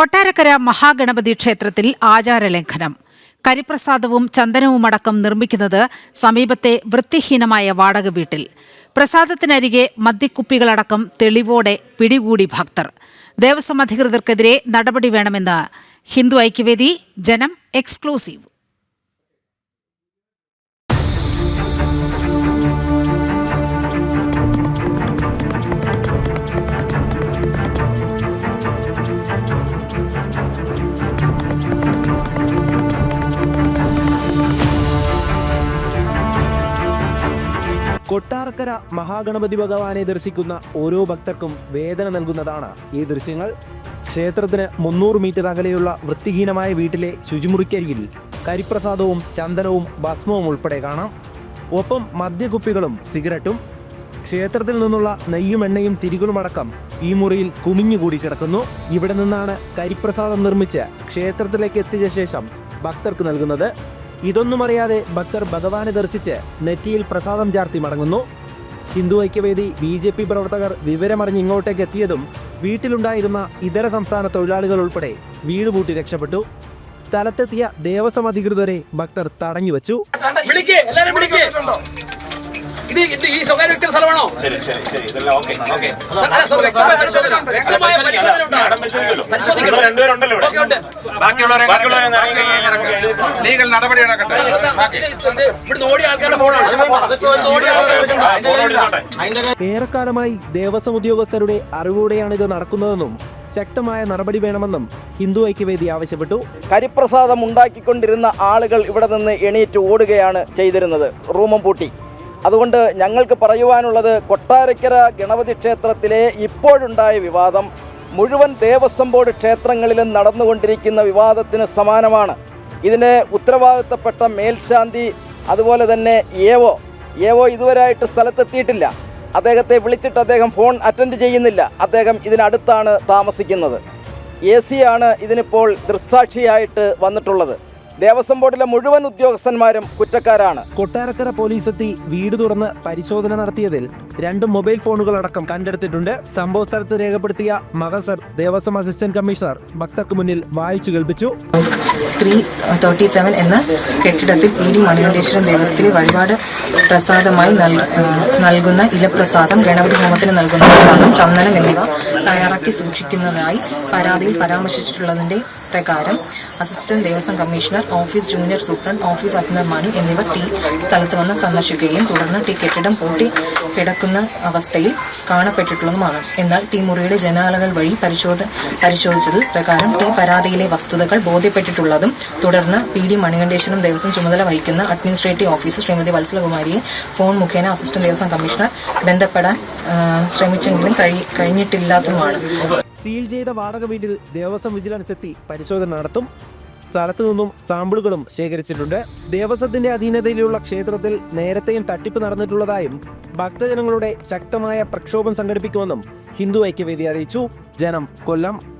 കൊട്ടാരക്കര മഹാഗണപതി ക്ഷേത്രത്തിൽ ആചാരലംഘനം കരിപ്രസാദവും ചന്ദനവുമടക്കം നിർമ്മിക്കുന്നത് സമീപത്തെ വൃത്തിഹീനമായ വാടക വീട്ടിൽ. പ്രസാദത്തിനരികെ മദ്യക്കുപ്പികളടക്കം തെളിവോടെ പിടികൂടി ഭക്തർ. ദേവസ്വം അധികൃതർക്കെതിരെ നടപടി വേണമെന്ന് ഹിന്ദു ഐക്യവേദി ജനം എക്സ്ക്ലൂസീവ്. കൊട്ടാരക്കര മഹാഗണപതി ഭഗവാനെ ദർശിക്കുന്ന ഓരോ ഭക്തർക്കും വേദന നൽകുന്നതാണ് ഈ ദൃശ്യങ്ങൾ. ക്ഷേത്രത്തിന് മുന്നൂറ് മീറ്റർ അകലെയുള്ള വൃത്തിഹീനമായ വീട്ടിലെ ശുചിമുറിക്കരികിൽ കരിപ്രസാദവും ചന്ദനവും ഭസ്മവും ഉൾപ്പെടെ കാണാം. ഒപ്പം മദ്യകുപ്പികളും സിഗരറ്റും ക്ഷേത്രത്തിൽ നിന്നുള്ള നെയ്യും എണ്ണയും തിരികളുമടക്കം ഈ മുറിയിൽ കുമിഞ്ഞുകൂടി കിടക്കുന്നു. ഇവിടെ നിന്നാണ് കരിപ്രസാദം നിർമ്മിച്ച് ക്ഷേത്രത്തിലേക്ക് എത്തിച്ച ശേഷം ഭക്തർക്ക് നൽകുന്നത്. ഇതൊന്നും അറിയാതെ ഭക്തർ ഭഗവാനെ ദർശിച്ച് നെറ്റിയിൽ പ്രസാദം ചാർത്തി മടങ്ങുന്നു Hindu Aikyavedi B J P പ്രവർത്തകർ വിവരമറിഞ്ഞ് ഇങ്ങോട്ടേക്ക് എത്തിയതും വീട്ടിലുണ്ടായിരുന്ന ഇതര സംസ്ഥാന തൊഴിലാളികൾ ഉൾപ്പെടെ വീട് പൂട്ടി രക്ഷപ്പെട്ടു സ്ഥലത്തെത്തിയ ദേവസ്വം അധികൃതരെ ഭക്തർ ഇത് ഇത് ഈ സ്വകാര്യ സ്ഥലമാണോ പരിശോധിക്കുമല്ലോ. രണ്ടുപേരുണ്ടല്ലോ ലീഗൽ നടപടി ഓടിയ ആൾക്കാരുടെ ഫോണാണ്. ഏറെക്കാലമായി ദേവസ്വം ഉദ്യോഗസ്ഥരുടെ അറിവോടെയാണ് ഇത് നടക്കുന്നതെന്നും ശക്തമായ നടപടി വേണമെന്നും ഹിന്ദു ഐക്യവേദി ആവശ്യപ്പെട്ടു. കരിപ്രസാദം ഉണ്ടാക്കിക്കൊണ്ടിരുന്ന ആളുകൾ ഇവിടെ നിന്ന് എണീറ്റ് ഓടുകയാണ് ചെയ്തിരുന്നത്. റൂമം പൂട്ടി. അതുകൊണ്ട് ഞങ്ങൾക്ക് പറയുവാനുള്ളത് കൊട്ടാരക്കര ഗണപതി ക്ഷേത്രത്തിലെ ഇപ്പോഴുണ്ടായ വിവാദം മുഴുവൻ ദേവസ്വം ബോർഡ് ക്ഷേത്രങ്ങളിലും നടന്നുകൊണ്ടിരിക്കുന്ന വിവാദത്തിന് സമാനമാണ്. ഇതിന് ഉത്തരവാദിത്തപ്പെട്ട മേൽശാന്തി അതുപോലെ തന്നെ ഏവോ. ഏവോ ഇതുവരെയായിട്ട് സ്ഥലത്തെത്തിയിട്ടില്ല. അദ്ദേഹത്തെ വിളിച്ചിട്ട് അദ്ദേഹം ഫോൺ അറ്റൻഡ് ചെയ്യുന്നില്ല. അദ്ദേഹം ഇതിനടുത്താണ് താമസിക്കുന്നത്. എ സിയാണ് ഇതിനിപ്പോൾ ദൃക്സാക്ഷിയായിട്ട് വന്നിട്ടുള്ളത്. ദേവസ്വം ബോർഡിലെ മുഴുവൻ ഉദ്യോഗസ്ഥന്മാരും കുറ്റക്കാരാണ്. കൊട്ടാരക്കര പോലീസ് എത്തി വീട് തുറന്ന് പരിശോധന നടത്തിയതിൽ രണ്ട് മൊബൈൽ ഫോണുകൾ അടക്കം കണ്ടെടുത്തിട്ടുണ്ട്. സംഭവ സ്ഥലത്ത് രേഖപ്പെടുത്തിയ മകസർ ദേവസ്വം അസിസ്റ്റന്റ് കമ്മീഷണർ ഭക്തർക്ക് മുന്നിൽ വായിച്ചു കേൾപ്പിച്ചു. ത്രീ തേർട്ടി സെവൻ എന്ന കെട്ടിടത്തിൽ പി ഡി മണികണ്ഠേശ്വരം ദേവസ്ഥത്തിലെ വഴിപാട് പ്രസാദമായി നൽകുന്ന ഇലപ്രസാദം ഗണപതി ഹോമത്തിന് നൽകുന്ന പ്രസാദം ചന്ദനം എന്നിവ തയ്യാറാക്കി സൂക്ഷിക്കുന്നതായി പരാതിയിൽ പരാമർശിച്ചിട്ടുള്ളതിന്റെ പ്രകാരം assistant Devaswom commissioner office junior superintendent office അറ്റൻഡർമാരും എന്നിവർ ടി സ്ഥലത്ത് വന്ന് സന്ദർശിക്കുകയും തുടർന്ന് ടി കെട്ടിടം പൂട്ടി കിടക്കുന്ന അവസ്ഥയിൽ കാണപ്പെട്ടിട്ടുള്ളതുമാണ്. എന്നാൽ ടി മുറിയുടെ ജനാലകൾ വഴി പരിശോധ പരിശോധിച്ചതിൽ പ്രകാരം ടി പരാതിയിലെ വസ്തുതകൾ ബോധ്യപ്പെട്ടിട്ടുള്ളതും തുടർന്ന് പി ഡി മണികണ്ഠേശ്വരം ദേവസ്വം ചുമതല വഹിക്കുന്ന അഡ്മിനിസ്ട്രേറ്റീവ് ഓഫീസർ ശ്രീമതി വത്സലകുമാരിയെ ഫോൺ മുഖേന അസിസ്റ്റന്റ് ദേവസ്വം കമ്മീഷണർ ബന്ധപ്പെടാൻ ശ്രമിച്ചെങ്കിലും കഴി കഴിഞ്ഞിട്ടില്ലാത്തതുമാണ്. സീൽ ചെയ്ത വാടക വീട്ടിൽ ദേവസ്വം വിജിലൻസ് എത്തി പരിശോധന നടത്തും. സ്ഥലത്തു നിന്നും സാമ്പിളുകളും ശേഖരിച്ചിട്ടുണ്ട്. ദേവസ്വത്തിന്റെ അധീനതയിലുള്ള ക്ഷേത്രത്തിൽ നേരത്തെയും തട്ടിപ്പ് നടന്നിട്ടുള്ളതായും ഭക്തജനങ്ങളുടെ ശക്തമായ പ്രക്ഷോഭം സംഘടിപ്പിക്കുമെന്നും ഹിന്ദു ഐക്യവേദി അറിയിച്ചു. ജനം കൊല്ലം.